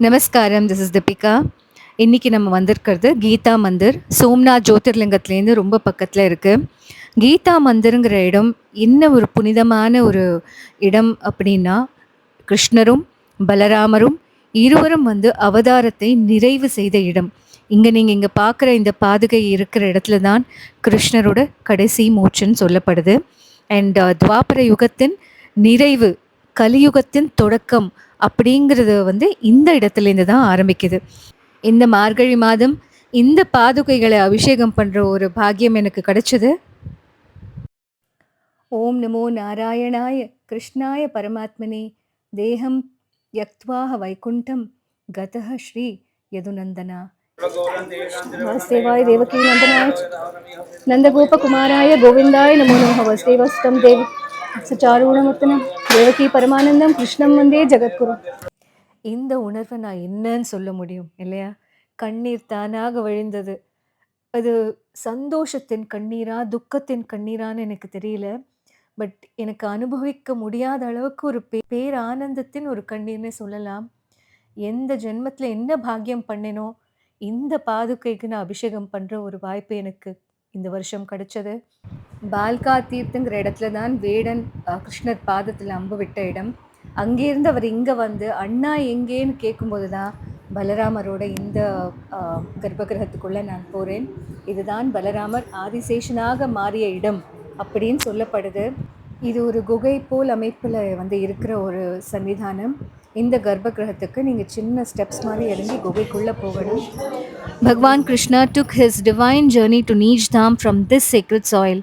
நமஸ்காரம் this is Deepika இன்னைக்கு நம்ம வந்திருக்கிறது கீதா மந்திர். சோம்நாத் ஜோதிர்லிங்கத்துலேருந்து ரொம்ப பக்கத்தில் இருக்குது கீதா மந்திருங்கிற இடம் என்ன ஒரு புனிதமான ஒரு இடம் அப்படின்னா கிருஷ்ணரும் பலராமரும் இருவரும் வந்து அவதாரத்தை நிறைவு செய்த இடம். இங்கே நீங்கள் இங்கே பார்க்குற இந்த பாதுகை இருக்கிற இடத்துல தான் கிருஷ்ணரோட கடைசி மூச்சுன்னு சொல்லப்படுது. அண்ட் uh, துவாபர யுகத்தின் நிறைவு கலியுகத்தின் தொடக்கம் அப்படிங்கிறது வந்து இந்த இடத்துலேருந்து தான் ஆரம்பிக்குது. இந்த மார்கழி மாதம் இந்த பாதுகைகளை அபிஷேகம் பண்ணுற ஒரு பாக்கியம் எனக்கு கிடைச்சது. ஓம் நமோ நாராயணாய கிருஷ்ணாய பரமாத்மனே. தேகம் யக்த்வாஹ வைகுண்டம் கதக ஸ்ரீ யதுநந்தனா. வாசுதேவாய தேவகி நந்தனாய நந்தகோபகுமாராய கோவிந்தாய நமோ நமः வசுதேவஸ்தம் தேவி சச்சாரூணமர்த்தனம் தேவகி பரமானந்தம் கிருஷ்ணம் வந்தே ஜெகத்குரு. இந்த உணர்வை நான் என்னன்னு சொல்ல முடியும் இல்லையா? கண்ணீர் தானாக வழிந்தது. அது சந்தோஷத்தின் கண்ணீரா துக்கத்தின் கண்ணீரான்னு எனக்கு தெரியல. பட் எனக்கு அனுபவிக்க முடியாத அளவுக்கு ஒரு பே பேரானந்தத்தின் ஒரு கண்ணீர்னே சொல்லலாம். எந்த ஜென்மத்தில் என்ன பாக்கியம் பண்ணினோ இந்த பாதுகைக்கு நான் அபிஷேகம் பண்ணுற ஒரு வாய்ப்பு எனக்கு இந்த வருஷம் கிடைச்சது. பால்கா தீர்த்துங்கிற இடத்துல தான் வேடன் கிருஷ்ணர் பாதத்தில் அம்பு விட்ட இடம். அங்கேருந்து அவர் இங்கே வந்து அண்ணா எங்கேன்னு கேட்கும்போது தான் பலராமரோட இந்த கர்ப்பகிரகத்துக்குள்ளே நான் போகிறேன் இதுதான் பலராமர் ஆதிசேஷனாக மாறிய இடம் அப்படின்னு சொல்லப்படுது. இது ஒரு குகை போல் அமைப்பில் வந்து இருக்கிற ஒரு சன்னிதானம். இந்த கர்ப்பகிரகத்துக்கு நீங்கள் சின்ன ஸ்டெப்ஸ் மாதிரி இறங்கி குகைக்குள்ளே போகணும். Bhagwan Krishna took his divine journey to Nij Dham from this secret soil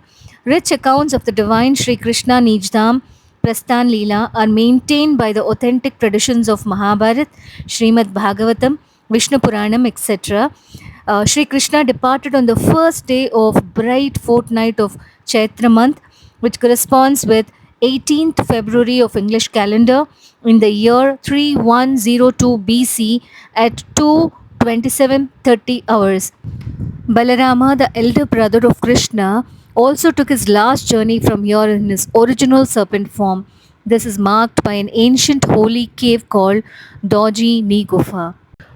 Rich accounts of the divine Sri Krishna Nij Dham Prasthan Leela are maintained by the authentic traditions of Mahabharat, Srimad Bhagavatam, Vishnu Puranam, etc. Uh, Sri Krishna departed on the first day of bright fortnight of Chaitra month, which corresponds with 18th February of English calendar in the year 3102 BC at 2:27:30 hours. Balarama, the elder brother of Krishna, also took his last journey from here in his original serpent form. This is marked by an ancient holy cave called Doji Ni Gufa.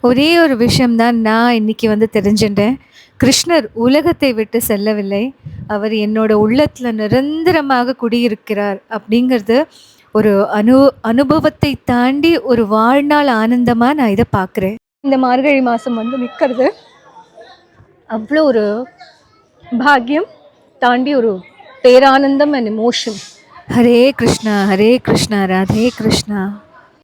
ஒரே ஒரு விஷயம்தான் நான் இன்னைக்கு வந்து தெரிஞ்சுட்டேன் கிருஷ்ணர் உலகத்தை விட்டு செல்லவில்லை அவர் என்னோட உள்ளத்தில் நிரந்தரமாக குடியிருக்கிறார் அப்படிங்கிறது ஒரு அனு அனுபவத்தை தாண்டி ஒரு வாழ்நாள் ஆனந்தமாக நான் இதை பார்க்குறேன் இந்த மார்கழி மாதம் வந்து நிற்கிறது அவ்வளோ ஒரு பாக்கியம் தாண்டி ஒரு பேரானந்தம் அண்ட் எமோஷன் ஹரே கிருஷ்ணா ஹரே கிருஷ்ணா ராதே கிருஷ்ணா.